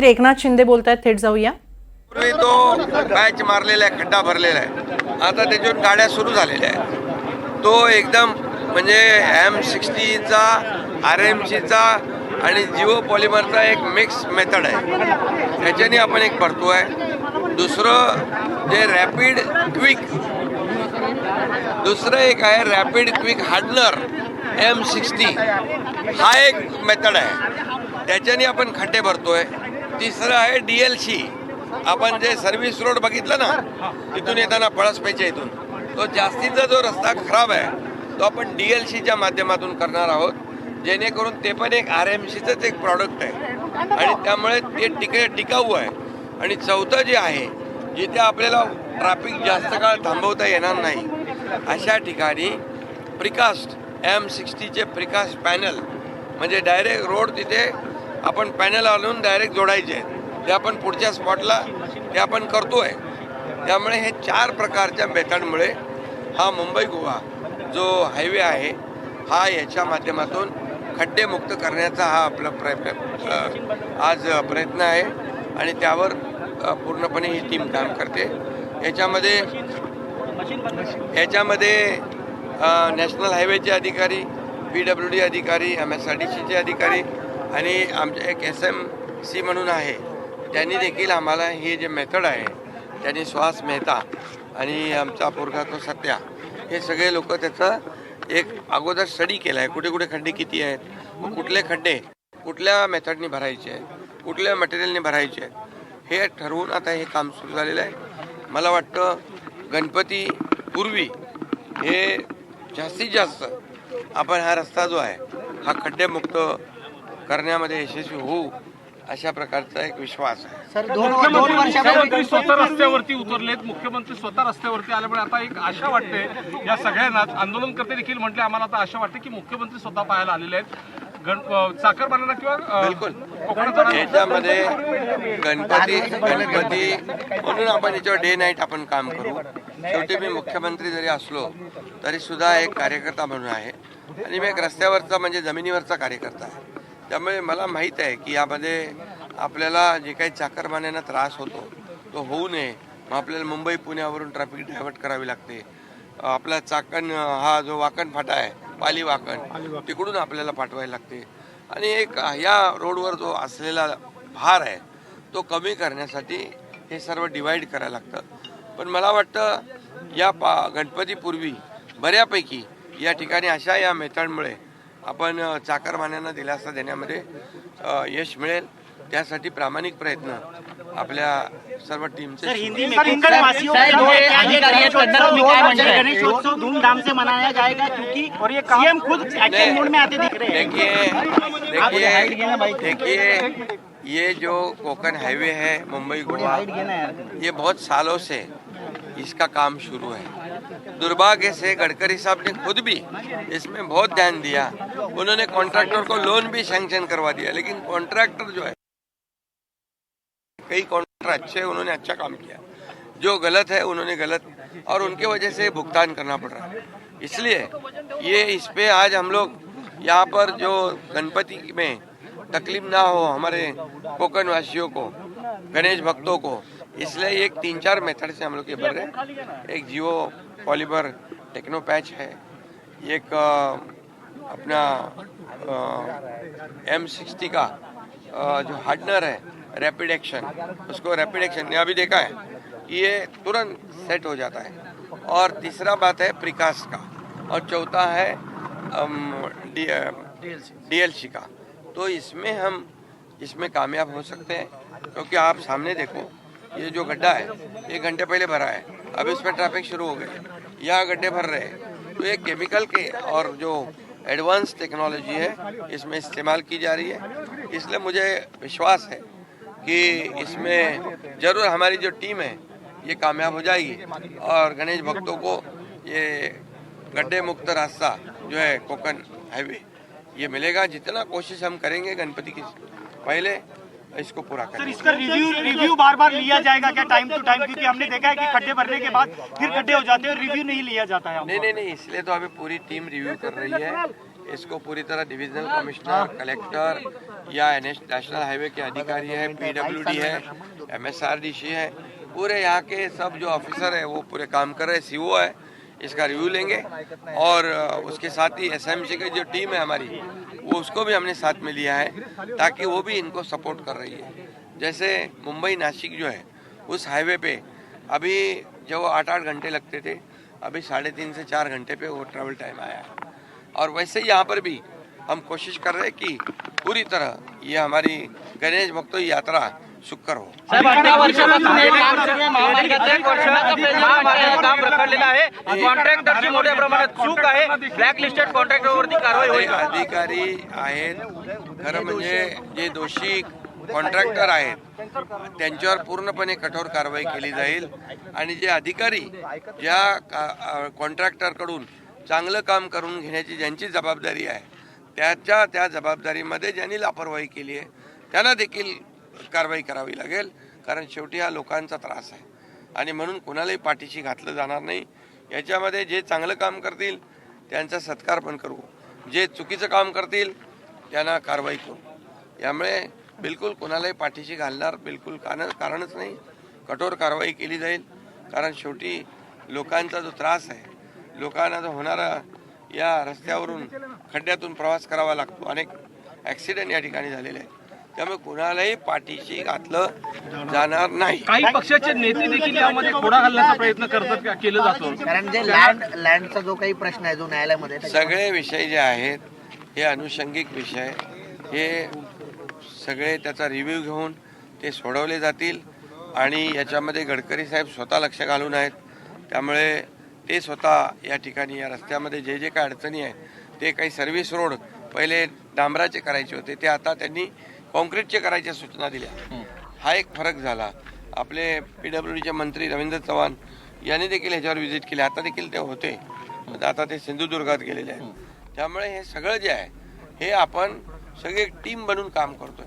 तर एकनाथ शिंदे बोलत आहेत थेट जाऊया. पूर्वी तो पॅच मारलेला आहे खड्डा भरलेला आहे. आता त्याच्यावर गाड्या सुरू झालेल्या आहेत. तो एकदम म्हणजे एम सिक्स्टीचा आर एम सीचा आणि जिओ पॉलिमरचा एक मिक्स मेथड आहे. त्याच्याने आपण एक भरतो आहे दुसरं जे रॅपिड क्विक दुसरं एक आहे rapid quick hardener M sixty हा एक मेथड आहे. त्याच्याने आपण खड्डे भरतो आहे तिसरं आहे डी एल सी आपण जे सर्व्हिस रोड बघितलं ना तिथून येताना पळसपेच्या इथून. तो जास्तीचा जो रस्ता खराब आहे तो आपण डी एल सीच्या माध्यमातून करणार आहोत. जेणेकरून ते पण एक आर एम सीचंच एक प्रॉडक्ट आहे. आणि त्यामुळे ते टिके टिकाऊ आहे. आणि चौथं जे आहे जिथे आपल्याला ट्रॅफिक जास्त काळ थांबवता येणार नाही अशा ठिकाणी प्रिकास्ट एम सिक्स्टीचे प्रिकास्ट पॅनल म्हणजे डायरेक्ट रोड तिथे आपण पॅनल आणून डायरेक्ट जोडायचे आहेत. ते आपण पुढच्या स्पॉटला ते आपण करतो आहे त्यामुळे हे चार प्रकारच्या मेथडमुळे हा मुंबई गोवा जो हायवे आहे हा याच्या माध्यमातून खड्डेमुक्त करण्याचा हा आपला प्रयत्न आज प्रयत्न आहे. आणि त्यावर पूर्णपणे ही टीम काम करते. याच्यामध्ये याच्यामध्ये नॅशनल हायवेचे अधिकारी पी डब्ल्यू डी अधिकारी एम एस आर डी सीचे अधिकारी आणि आमचे एक एस एम सी म्हणून आहे. त्यांनी देखील आम्हाला हे जे मेथड आहे त्यांनी श्वास मेहता आणि आमचा पोरगा तो सत्या हे सगळे लोक त्याचं एक अगोदर स्टडी केला आहे कुठे कुठे खड्डे किती आहेत? कुठले खड्डे कुठल्या मेथडनी भरायचे? आहेत कुठल्या मटेरियलने भरायचे? आहेत हे ठरवून आता हे काम सुरू झालेलं आहे. मला वाटतं गणपती पूर्वी हे जास्तीत जास्त आपण हा रस्ता जो आहे हा खड्डेमुक्त करण्यामध्ये यशस्वी होऊ अशा प्रकारचा एक विश्वास आहे. सर दोन मुख्यमंत्री स्वतः रस्त्यावरती उतरलेत. मुख्यमंत्री स्वतः रस्त्यावरती आल्यामुळे आता एक आशा वाटते. या सगळ्यांनाच आंदोलनकर्ते देखील म्हटले आम्हाला आता आशा वाटते की मुख्यमंत्री स्वतः पाहायला आलेले आहेत. किंवा बिलकुल. याच्यामध्ये गणपती गणपती म्हणून आपण याच्यावर डे नाईट आपण काम करू. शेवटी मी मुख्यमंत्री जरी असलो तरी सुद्धा एक कार्यकर्ता म्हणून आहे. आणि मी एक रस्त्यावरचा म्हणजे जमिनीवरचा कार्यकर्ता आहे. त्यामुळे मला माहीत आहे की यामध्ये आपल्याला जे काही चाकरमान्यांना त्रास होतो तो होऊ नये. मग आपल्याला मुंबई पुण्यावरून ट्रॅफिक डायव्हर्ट करावी लागते. आपला चाकण हा जो वाकण फाटा आहे पाली वाकण तिकडून आपल्याला पाठवायला लागते. आणि एक या रोडवर जो असलेला भार आहे तो कमी करण्यासाठी हे सर्व डिवाईड करायला लागतं. पण मला वाटतं या पा गणपतीपूर्वी बऱ्यापैकी या ठिकाणी अशा या मेथडमुळे आपण चाकरमान्यांना दिलासा देण्यामध्ये यश मिळेल त्यासाठी प्रामाणिक प्रयत्न आपल्या सर्व टीमचे सुरू आहेत. हिंदी में किंकर वासियों साहब, का ये अधिकारी कन्नड़ में क्या बन रहा? गणेशोत्सव धूमधाम से मनाया जाएगा क्योंकि और ये सीएम खुद एक्शन मोड में आते दिख रहे देखिए ये जो कोकन हाईवे है मुंबई गोवा ये बहुत सालों से इसका काम शुरू है। दुर्भाग्य से गडकरी साहब ने खुद भी इसमें बहुत ध्यान दिया। उन्होंने कॉन्ट्रैक्टर को लोन भी सैंक्शन करवा दिया, लेकिन कॉन्ट्रैक्टर जो है, कई कॉन्ट्रैक्टर अच्छे, उन्होंने अच्छा काम किया। जो गलत है, उन्होंने गलत, और उनके वजह से भुगतान करना पड़ रहा है। इसलिए ये, इस पे आज हम लोग यहाँ पर जो गणपति में तकलीफ़ ना हो हमारे कोकण वासियों को, गणेश भक्तों को, इसलिए एक तीन चार मेथड से हम लोग ये भर रहे हैं। एक जियो पॉलीमर टेक्नो पैच है। एक अपना एम सिक्सटी का जो हार्डनर है रैपिड एक्शन उसको रैपिड एक्शन ने अभी देखा है कि ये तुरंत सेट हो जाता है। और तीसरा बात है प्रिकास्ट का, और चौथा है डीएलसी का। तो इसमें हम, इसमें कामयाब हो सकते हैं, क्योंकि आप सामने देखो ये जो गड्ढा है एक घंटे पहले भरा है। अब इसमें ट्रैफ़िक शुरू हो गई यहाँ गड्ढे भर रहे हैं। तो ये केमिकल के और जो एडवांस टेक्नोलॉजी है, इसमें इस्तेमाल की जा रही है। इसलिए मुझे विश्वास है कि इसमें ज़रूर हमारी जो टीम है, ये कामयाब हो जाएगी और गणेश भक्तों को ये गड्ढे मुक्त रास्ता जो है कोकन हाईवे ये मिलेगा। जितना कोशिश हम करेंगे गणपति की, पहले इसको पूरा सर इसका रिव्यू रिव्यू बार बार लिया जाएगा क्या? टाइम टू टाइम क्योंकि हमने देखा है कि खड्डे भरने के बाद फिर खड्डे हो जाते हैं और रिव्यू नहीं लिया जाता है नहीं नहीं नहीं इसलिए तो अभी पूरी टीम रिव्यू कर रही है। इसको पूरी तरह डिविजनल कमिश्नर कलेक्टर या नेशनल हाईवे के अधिकारी है पीडब्ल्यूडी है एमएसआरडीसी है पूरे यहाँ के सब जो ऑफिसर है वो पूरे काम कर रहे हैं सीओ है। इसका रिव्यू लेंगे। और उसके साथ ही एसएमसी की जो टीम है हमारी, वो उसको भी हमने साथ में लिया है, ताकि वो भी इनको सपोर्ट कर रही है। जैसे मुंबई नासिक जो है, उस हाईवे पे अभी जो आठ आठ घंटे लगते थे, अभी साढ़े तीन से चार घंटे पे वो ट्रैवल टाइम आया है। और वैसे यहाँ पर भी हम कोशिश कर रहे हैं कि पूरी तरह ये हमारी गणेश भक्तों यात्रा सुकर हो. साहेब अठरा वर्षापासून एक काम आहे महामार्गाचं एक वर्षापासून महामार्गाचं काम रखडलेलं आहे. कॉन्ट्रॅक्टरची मोठ्या प्रमाणात चूक आहे. ब्लॅक लिस्टेड कॉन्ट्रॅक्टरवरती कारवाई ते होईल का? अधिकारी आहेत. खरं म्हणजे जे दोषी कॉन्ट्रॅक्टर आहेत त्यांच्यावर पूर्णपणे कठोर कारवाई केली जाईल. आणि जे अधिकारी ज्या कॉन्ट्रॅक्टरकडून चांगलं काम करून घेण्याची ज्यांची जबाबदारी आहे त्याच्या त्या जबाबदारीमध्ये ज्यांनी लापरवाही केली आहे त्यांना देखील कारवाई करावी लागेल कारण शेवटी हा लोकांचा त्रास आहे. आणि म्हणून कोणालाही पाठीशी घातलं जाणार नाही. याच्यामध्ये जे चांगलं काम करतील त्यांचा सत्कार पण करू. जे चुकीचं काम करतील त्यांना कारवाई करू. यामुळे बिलकुल कोणालाही पाठीशी घालणार बिलकुल कारण कारणच नाही. कठोर कारवाई केली जाईल कारण शेवटी लोकांचा जो त्रास आहे लोकांना जो होणारा या रस्त्यावरून खड्ड्यातून प्रवास करावा लागतो. अनेक ॲक्सिडेंट या ठिकाणी झालेले आहेत. त्यामुळे कुणालाही पाठीशी घातलं जाणार नाही. काही पक्षाचे नेते देखील यामध्ये खोडा घालण्याचा प्रयत्न करतात का? केलं जातो. कारण जे लँड लँडचा जो काही प्रश्न आहे जो न्यायालयामध्ये सगळे विषय जे आहेत हे अनुषंगिक विषय. हे सगळे त्याचा रिव्ह्यू घेऊन ते सोडवले जातील आणि याच्यामध्ये गडकरी साहेब स्वतः लक्ष घालून आहेत. त्यामुळे ते स्वतः या ठिकाणी या रस्त्यामध्ये जे जे काही अडचणी आहे ते काही सर्व्हिस रोड पहिले डांबराचे करायचे होते ते आता त्यांनी कॉन्क्रीटचे करायच्या सूचना दिल्या. हा. एक फरक झाला. आपले पी डब्ल्यू डीचे मंत्री रवींद्र चव्हाण यांनी देखील ह्याच्यावर व्हिजिट केली. आता देखील ते होते. आता ते सिंधुदुर्गात गेलेले आहेत. त्यामुळे हे सगळं जे आहे हे आपण सगळे टीम बनून काम करतोय.